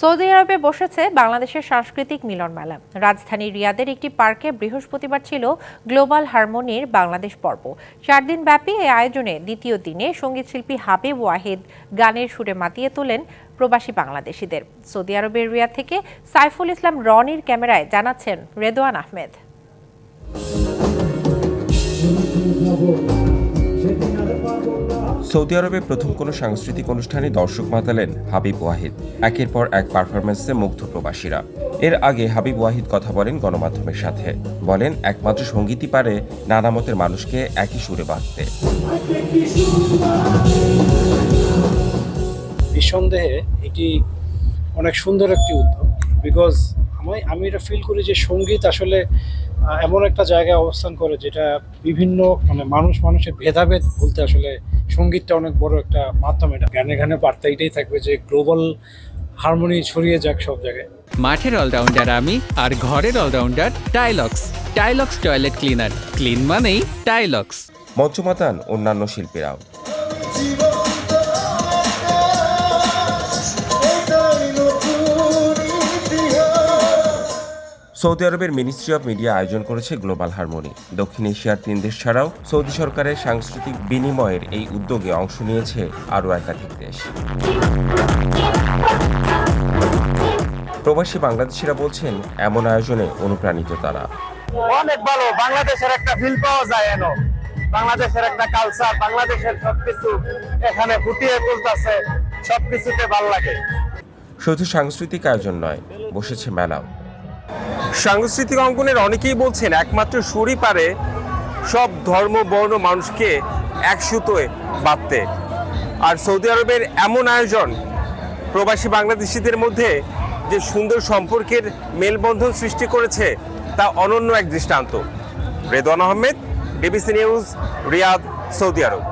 Saudi আরবে বসেছে বাংলাদেশের সাংস্কৃতিক মিলন মেলা। রাজধানী রিয়াদের একটি পার্কে বৃহস্পতিবার ছিল গ্লোবাল হারমোনির বাংলাদেশ পর্ব। চার দিন ব্যাপী এই আয়োজনে দ্বিতীয় দিনে সঙ্গীতশিল্পী হাবিব ওয়াহিদ গানের সুরে মাতিয়ে তোলেন প্রবাসী বাংলাদেশিদের। সৌদি আরবের রিয়াদ থেকে সাইফুল ইসলাম রনির ক্যামেরায় জানাচ্ছেন রেদওয়ান আহমেদ। সৌদি আরবে প্রথম কোনো সাংস্কৃতিক অনুষ্ঠানে দর্শক মাতালেন হাবিব ওয়াহিদ। একের পর এক পারফরমেন্সে মুগ্ধ প্রবাসীরা। এর আগে হাবিব ওয়াহিদ কথা বলেন গণমাধ্যমের সাথে। বলেন, একমাত্র সঙ্গীতই পারে নানা মতের মানুষকে একই সুরে বাঁধতে। নিঃসন্দেহে এটি অনেক সুন্দর একটি উদ্যোগ। বিকজ আমি আমি এটা ফিল করি যে সংগীত আসলে এমন একটা জায়গায় অবস্থান করে যেটা বিভিন্ন মানে মানুষ, মানুষের ভেদাভেদ বলতে আসলে সঙ্গীতটা অনেক বড় একটা মাধ্যম এটা। গানে গানে বার্তা এটাই থাকবে যে গ্লোবাল হারমোনি ছড়িয়ে যাক সব জায়গায়। মাঠের অলরাউন্ডার আমি আর ঘরের allrounder Tylox Tylox toilet cleaner clean মানেই টাইলক্স মঞ্চমাতান অন্যান্য শিল্পীরাও। সৌদি আরবের মিনিস্ট্রি অব মিডিয়া আয়োজন করেছে গ্লোবাল হারমোনি দক্ষিণ এশিয়ার তিন দেশ ছাড়াও সৌদি সরকারের সাংস্কৃতিক বিনিময়ের এই উদ্যোগে অংশ নিয়েছে আরও একাধিক দেশ। প্রবাসী বাংলাদেশিরা বলছেন এমন আয়োজনে অনুপ্রাণিত তারা। অনেক ভালো বাংলাদেশের একটা ফিল পাওয়া যায় এন। বাংলাদেশের একটা কালচার বাংলাদেশের সবকিছু এখানে ফুটিয়ে তুলতেছে সবকিছুতে ভালো লাগে। শুধু সাংস্কৃতিক আয়োজন নয় বসেছে মেলাও। সাংস্কৃতিক অঙ্গনের অনেকেই বলছেন একমাত্র সুরই পারে সব ধর্ম, বর্ণ মানুষকে এক সুতোয় বাঁধতে। আর সৌদি আরবের এমন আয়োজন প্রবাসী বাংলাদেশিদের মধ্যে যে সুন্দর সম্পর্কের মেলবন্ধন সৃষ্টি করেছে, তা অনন্য এক দৃষ্টান্ত। Redwan Ahmed DBC news, Riyadh, Saudi Arabia.